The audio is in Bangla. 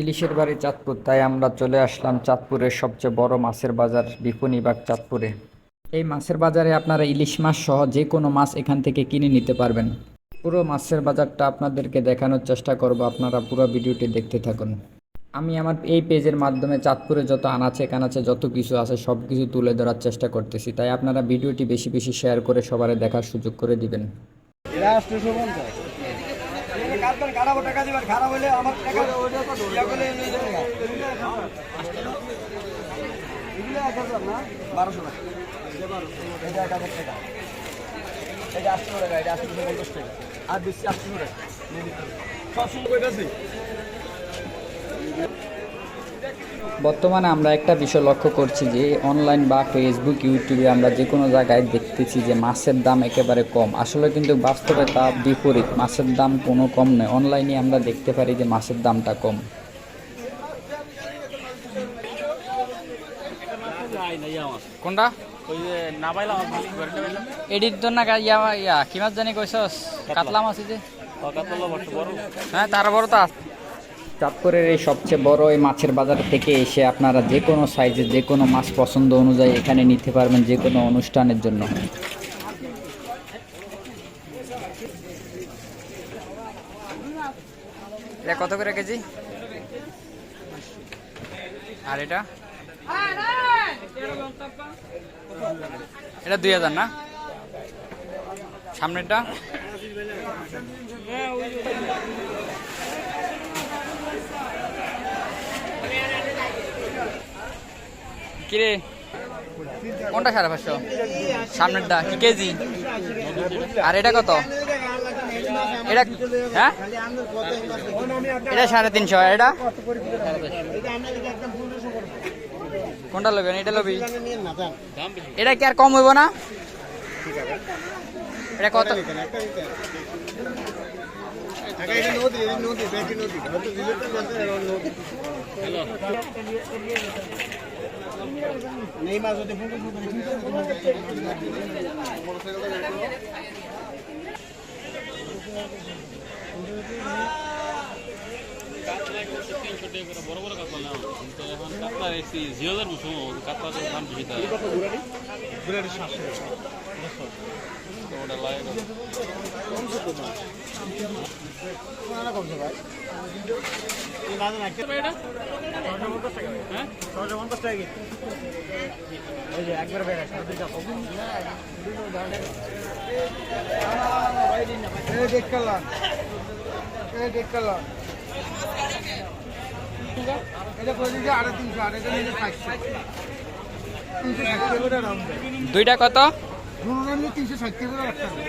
ইলিশের বাড়ি চাঁদপুর, তাই আমরা চলে আসলাম চাঁদপুরের সবচেয়ে বড় মাছের বাজার বিপণীবাগ চাঁদপুরে। এই মাছের বাজারে আপনারা ইলিশ মাছ সহ যে কোনো মাছ এখান থেকে কিনে নিতে পারবেন। পুরো মাছের বাজারটা আপনাদেরকে দেখানোর চেষ্টা করব, আপনারা পুরো ভিডিওটি দেখতে থাকুন। আমি আমার এই পেজের মাধ্যমে চাঁদপুরে যত আনাচে কানাচে যত কিছু আছে, সব কিছু তুলে ধরার চেষ্টা করতেছি, তাই আপনারা ভিডিওটি বেশি বেশি শেয়ার করে সবার দেখার সুযোগ করে দিবেন। বারোশো টাকা এটা এক হাজার টাকা এটা আটশো টাকা এটা আটশো পঞ্চাশ টাকা আর বেশি আটশো টাকা সবসময় কইতাছি বর্তমানে আমরা একটা বিষয় লক্ষ্য করছি যে অনলাইন বা ফেসবুক ইউটিউবে আমরা যে কোনো জায়গায় দেখতেছি যে মাছের দাম একেবারে কম। আসলে কিন্তু বাস্তবে তা বিপরীত। মাছের দাম কোনো কম নয়। অনলাইনে আমরা দেখতে পারি যে মাছের দামটা কম। কোনটা? এডির জন্য ইয়া ইয়া কি মাছ জানি কইছস? কাতলা। মাছ যে। হ্যাঁ তার বড় তো আছে। চাঁদপুরের এই সবচেয়ে বড় এই মাছের বাজার থেকে এসে আপনারা যে কোনো সাইজে যে কোনো মাছ পছন্দ অনুযায়ী এখানে নিতে পারবেন যে কোনো অনুষ্ঠানের জন্য। এটা কত করে কেজি? আর এটা? এটা দুই হাজার না? সামনেরটা? কিরে? কোনটা সাড়ে পাঁচশো? সামনেরটা, কি কেজি? আর এটা কত? এটা হ্যাঁ? এটা সাড়ে তিনশো এটা? কোনটা লবেন? এটা লবি। এটা কি আর কম হইব না? এটা কত? নেই মাছ ফুটো বড় বড় কাতলা না কিন্তু এখন কাতলা এসি জিরো হাজার কাতলা দাম বেশি ওটা লাগে দেখলাম দেখলাম দুইটা কত? ধরুন নিলে তিনশো ষাট করে রাখতে হবে